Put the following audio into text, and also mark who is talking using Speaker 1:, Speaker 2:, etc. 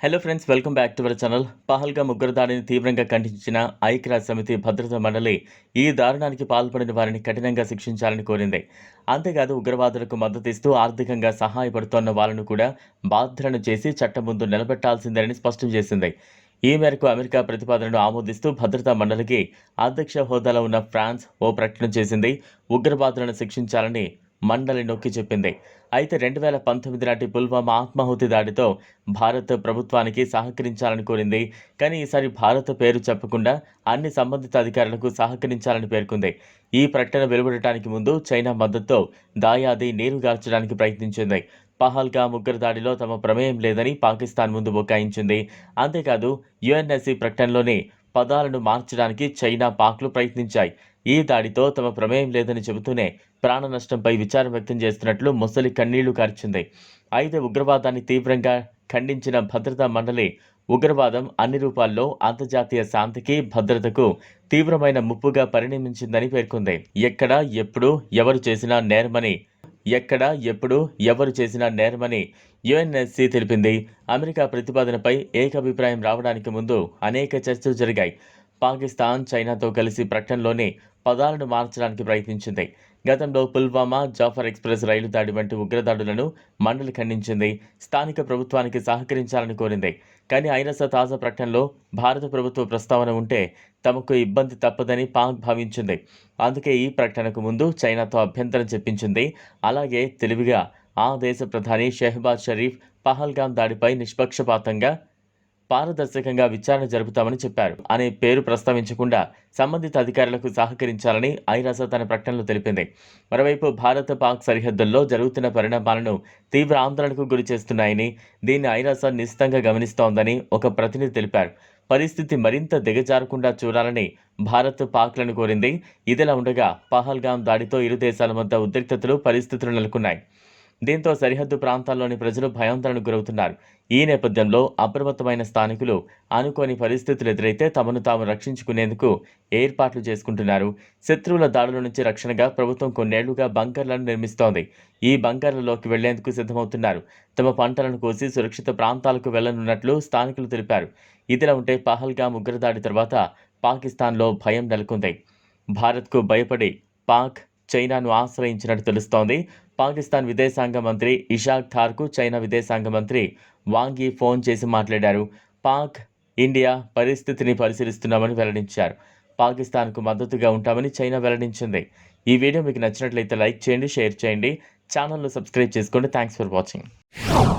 Speaker 1: Hello friends welcome back to our channel పహల్గా ముగ్గురు దాడిని తీవ్రంగా ఖండించిన ఐక్యరాజ్య సమితి భద్రతా మండలి ఈ దారుణానికి పాల్పడిన వారిని కఠినంగా శిక్షించాలని కోరింది. అంతేకాదు ఉగ్రవాదులకు మద్దతిస్తూ ఆర్థికంగా సహాయపడుతోన్న వాళ్ళను కూడా బాధ్యులను చేసి చట్టం ముందు నిలబెట్టాల్సిందేనని స్పష్టం చేసింది. ఈ మేరకు అమెరికా ప్రతిపాదనను ఆమోదిస్తూ భద్రతా మండలికి అధ్యక్ష హోదాలో ఉన్న ఫ్రాన్స్ ఓ ప్రకటన చేసింది. ఉగ్రవాదులను శిక్షించాలని మండలి నొక్కి చెప్పింది. అయితే రెండు వేల పంతొమ్మిది నాటి పుల్వామా ఆత్మాహుతి దాడితో భారత్ ప్రభుత్వానికి సహకరించాలని కోరింది. కానీ ఈసారి భారత్ పేరు చెప్పకుండా అన్ని సంబంధిత అధికారులకు సహకరించాలని పేర్కొంది. ఈ ప్రకటన వెలువడటానికి ముందు చైనా మద్దతుతో దాయాది నీరు గార్చడానికి ప్రయత్నించింది. పహల్గా ముగ్గురు దాడిలో తమ ప్రమేయం లేదని పాకిస్తాన్ ముందు బుకాయించింది. అంతేకాదు యుఎన్ఎస్సి ప్రకటనలోని పదాలను మార్చడానికి చైనా పాక్లు ప్రయత్నించాయి. ఈ దాడితో తమ ప్రమేయం లేదని చెబుతూనే ప్రాణ నష్టంపై విచారం వ్యక్తం చేస్తున్నట్లు ముసలి కన్నీళ్ళు కార్చింది. అయితే ఉగ్రవాదాన్ని తీవ్రంగా ఖండించిన భద్రతా మండలి ఉగ్రవాదం అన్ని రూపాల్లో అంతర్జాతీయ శాంతికి భద్రతకు తీవ్రమైన ముప్పుగా పరిణమించిందని పేర్కొంది. ఎక్కడ ఎప్పుడు ఎవరు చేసినా నేరమని ఎక్కడ ఎప్పుడు ఎవరు చేసినా నేరమని యుఎన్ఎస్సి తెలిపింది. అమెరికా ప్రతిపాదనపై ఏకాభిప్రాయం రావడానికి ముందు అనేక చర్చలు జరిగాయి. పాకిస్తాన్ చైనాతో కలిసి ప్రకటనలోనే పదాలను మార్చడానికి ప్రయత్నించింది. గతంలో పుల్వామా జాఫర్ ఎక్స్ప్రెస్ రైలు దాడి వంటి ఉగ్రదాడులను మండలి ఖండించింది. స్థానిక ప్రభుత్వానికి సహకరించాలని కోరింది. కానీ ఐరస తాజా ప్రకటనలో భారత ప్రభుత్వ ప్రస్తావన ఉంటే తమకు ఇబ్బంది తప్పదని పాక్ భావించింది. అందుకే ఈ ప్రకటనకు ముందు చైనాతో అభ్యంతరం చెప్పించింది. అలాగే తెలివిగా ఆ దేశ ప్రధాని షెహబాజ్ షరీఫ్ పహల్గాం దాడిపై నిష్పక్షపాతంగా పారదర్శకంగా విచారణ జరుపుతామని చెప్పారు. అనే పేరు ప్రస్తావించకుండా సంబంధిత అధికారులకు సహకరించాలని ఐరాస తన ప్రకటనలో తెలిపింది. మరోవైపు భారత పాక్ సరిహద్దుల్లో జరుగుతున్న పరిణామాలను తీవ్ర ఆందోళనకు గురి చేస్తున్నాయని దీన్ని ఐరాస నిశ్చితంగా గమనిస్తోందని ఒక ప్రతినిధి తెలిపారు. పరిస్థితి మరింత దిగజారకుండా చూడాలని భారత్ పాక్లను కోరింది. ఇదిలా ఉండగా పహల్గాం దాడితో ఇరు దేశాల మధ్య ఉద్రిక్తతలు పరిస్థితులు నెలకొన్నాయి. దీంతో సరిహద్దు ప్రాంతాల్లోని ప్రజలు భయాందోళనకు గురవుతున్నారు. ఈ నేపథ్యంలో అప్రమత్తమైన స్థానికులు అనుకోని పరిస్థితులు ఎదురైతే తమను తాము రక్షించుకునేందుకు ఏర్పాట్లు చేసుకుంటున్నారు. శత్రువుల దాడుల నుంచి రక్షణగా ప్రభుత్వం కొన్నేళ్ళుగా బంకర్లను నిర్మిస్తోంది. ఈ బంకర్లలోకి వెళ్ళేందుకు సిద్ధమవుతున్నారు. తమ పంటలను కోసి సురక్షిత ప్రాంతాలకు వెళ్ళనున్నట్లు స్థానికులు తెలిపారు. ఇదిలా ఉంటే పహల్గా ఉగ్రదాడి తర్వాత పాకిస్తాన్లో భయం నెలకొంది. భారత్కు భయపడి పాక్ చైనాను ఆశ్రయించినట్టు తెలుస్తోంది. పాకిస్తాన్ విదేశాంగ మంత్రి ఇషాక్ థార్కు చైనా విదేశాంగ మంత్రి వాంగి ఫోన్ చేసి మాట్లాడారు. పాక్ ఇండియా పరిస్థితిని పరిశీలిస్తున్నామని వెల్లడించారు. పాకిస్తాన్కు మద్దతుగా ఉంటామని చైనా వెల్లడించింది. ఈ వీడియో మీకు నచ్చినట్లయితే లైక్ చేయండి షేర్ చేయండి. ఛానల్ను సబ్స్క్రైబ్ చేసుకోండి. Thanks for watching.